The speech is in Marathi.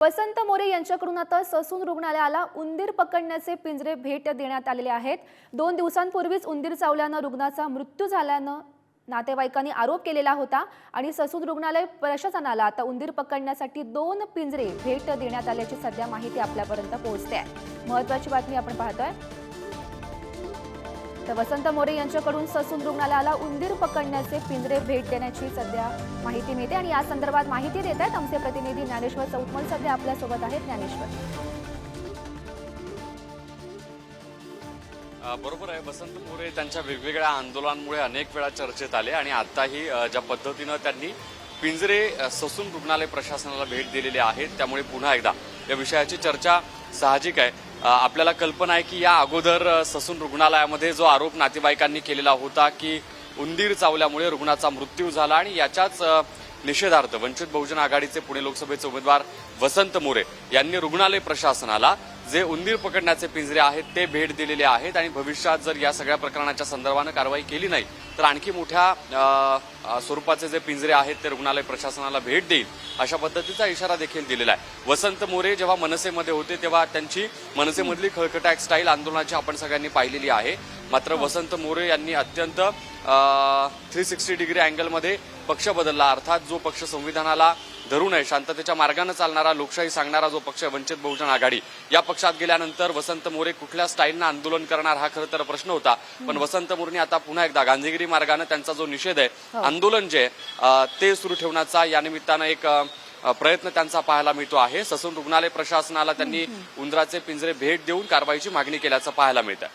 वसंत मोरे यांच्याकडून आता ससून रुग्णालयाला उंदीर पकडण्याचे पिंजरे भेट देण्यात आलेले आहेत. दोन दिवसांपूर्वीच उंदीर चावल्यानं रुग्णाचा मृत्यू झाल्यानं नातेवाईकांनी आरोप केलेला होता आणि ससून रुग्णालय प्रशासनाला आता उंदीर पकडण्यासाठी दोन पिंजरे भेट देण्यात आल्याची सध्या माहिती आपल्यापर्यंत पोहोचते आहे. महत्वाची बातमी आपण पाहतोय. तर वसंत मोरे यांच्याकडून ससून रुग्णालयाला उंदीर पकडण्याचे पिंजरे भेट देण्याची सध्या माहिती मिळते आणि या संदर्भात माहिती देत आहेत आमचे प्रतिनिधी ज्ञानेश्वर चौतमल सध्या आपल्यासोबत आहेत ज्ञानेश्वर. बरोबर आहे. वसंत मोरे त्यांच्या वेगवेगळ्या आंदोलनांमुळे अनेक वेळा चर्चेत आले आणि आताही ज्या पद्धतीनं त्यांनी पिंजरे ससून रुग्णालय प्रशासनाला भेट दिलेली आहेत त्यामुळे पुन्हा एकदा या विषयाची चर्चा साहजिक आहे. आपल्याला कल्पना आहे की या अगोदर ससून रुग्णालयामध्ये जो आरोप नातेवाईकांनी केलेला होता की उंदीर चावल्यामुळे रुग्णाचा मृत्यू झाला आणि याच्याच निषेधार्थ वंचित बहुजन आघाडीचे पुणे लोकसभेचे उमेदवार वसंत मोरे यांनी रुग्णालय प्रशासनाला जे उंदीर पकडण्याचे पिंजरे आहेत ते भेट दिलेले आहेत आणि भविष्यात जर या सगळ्या प्रकरणाच्या संदर्भानं कारवाई केली नाही तर आणखी मोठ्या स्वरूपाचे जे पिंजरे आहेत ते रुग्णालय प्रशासनाला भेट देईल अशा पद्धतीचा इशारा देखील दिलेला आहे. वसंत मोरे जेव्हा मनसेमध्ये होते तेव्हा त्यांची मनसेमधली खळखटॅक स्टाईल आंदोलनाची आपण सगळ्यांनी पाहिलेली आहे. मात्र वसंत मोरे यांनी अत्यंत थ्री सिक्स्टी डिग्री अँगलमध्ये पक्ष बदलला. अर्थात जो पक्ष संविधानाला धरून आहे शांततेच्या मार्गाने चालणारा लोकशाही सांगणारा जो पक्ष आहे वंचित बहुजन आघाडी. या पक्षात गेल्यानंतर वसंत मोरे कुठल्या स्टाईलनं आंदोलन करणार हा खरं तर प्रश्न होता. पण वसंत मोरेने आता पुन्हा एकदा गांधीगिरी मार्गाने त्यांचा जो निषेध आहे आंदोलन जे ते सुरू ठेवण्याचा या निमित्तानं एक प्रयत्न त्यांचा पाहायला मिळतो आहे. ससून रुग्णालय प्रशासनाला त्यांनी उंदराचे पिंजरे भेट देऊन कारवाईची मागणी केल्याचं पाहायला मिळतं